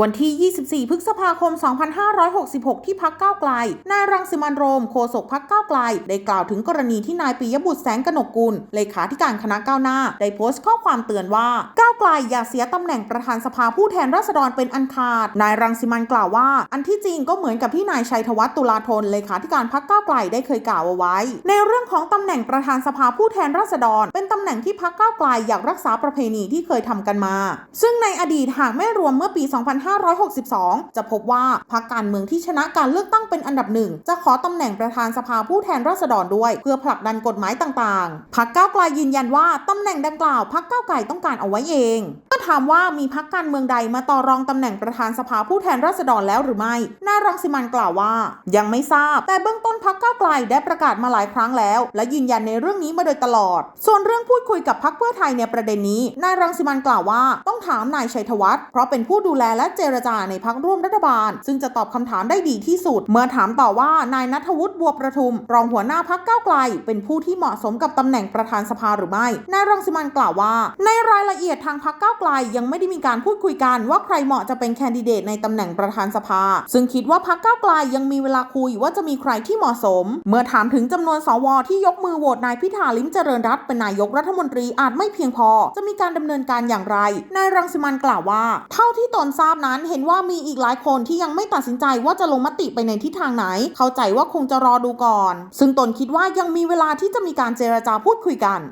วันที่ 24 พฤษภาคม 2566 ที่พักก้าวไกล นายรังสิมันโรม โฆษกพักก้าวไกล ได้กล่าวถึงกรณีที่นายปิยบุตรแสงกนกกุล เลขาธิการคณะก้าวหน้า ได้โพสต์ข้อความเตือนว่า ก้าวไกลอย่าเสียตำแหน่งประธานสภาผู้แทนราษฎรเป็นอันขาด นายรังสิมันกล่าวว่า อันที่จริงก็เหมือนกับที่นายชัยธวัฒน์ตุลาธน เลขาธิการพักก้าวไกลได้เคยกล่าวเอาไว้ ในเรื่องของตำแหน่งประธานสภาผู้แทนราษฎรำแหน่งที่พักก้าวไกลอยากรักษาประเพณีที่เคยทำกันมา ซึ่งในอดีตหากไม่รวมเมื่อปี 2562 จะพบว่าพรรคการเมืองที่ชนะการเลือกตั้งเป็นอันดับหนึ่งจะขอตำแหน่งประธานสภาผู้แทนราษฎรด้วย เพื่อผลักดันกฎหมายต่างๆพรรคก้าวไกลยืนยันว่าตำแหน่งดังกล่าวพรรคก้าวไกลต้องการเอาไว้เองเมื่อถามว่ามีพรรคการเมืองใดมาต่อรองตำแหน่งประธานสภาผู้แทนราษฎรแล้วหรือไม่นายรังสิมันกล่าวว่า ยังไม่ทราบ แต่เบื้องต้นพรรคก้าวไกลได้ประกาศมาหลายครั้งแล้ว และยืนยันในเรื่องนี้มาโดยตลอด ส่วนเรื่องพูดคุยกับพรรคเพื่อไทยในประเด็นนี้ นายรังสิมันกล่าวว่าต้องถามนายชัยธวัฒน์เพราะเป็นผู้ดูแลและเจรจาในพรรคร่วมรัฐบาล ซึ่งจะตอบคำถามได้ดีที่สุด เมื่อถามต่อว่านายนัทวุฒิบัวประทุม รองหัวหน้าพรรคก้าไกล เป็นผู้ที่เหมาะสมกับตำแหน่งประธานสภาหรือไม่ นายรังสิมันกล่าวว่า ในรายละเอียดทางพรรคก้าไกลยังไม่ได้มีการพูดคุยกันว่าใครเหมาะจะเป็นแคนดิเดตในตำแหน่งประธานสภา ซึ่งคิดว่าพรรคก้าไกลยังมีเวลาคุยว่าจะมีใครที่เหมาะสม เมื่อถามถึงจำนวนสวที่ยกมือโหวตนายพิธาลิมเจริญรัตน์เป็นนายกรัฐมนตรีอาจไม่เพียงพอ จะมีการดำเนินการอย่างไร นายรังสิมันกล่าวว่า เท่าที่ตนทราบนั้นเห็นว่ามีอีกหลายคนที่ยังไม่ตัดสินใจว่าจะลงมติไปในทิศทางไหน เข้าใจว่าคงจะรอดูก่อน ซึ่งตนคิดว่ายังมีเวลาที่จะมีการเจรจาพูดคุยกัน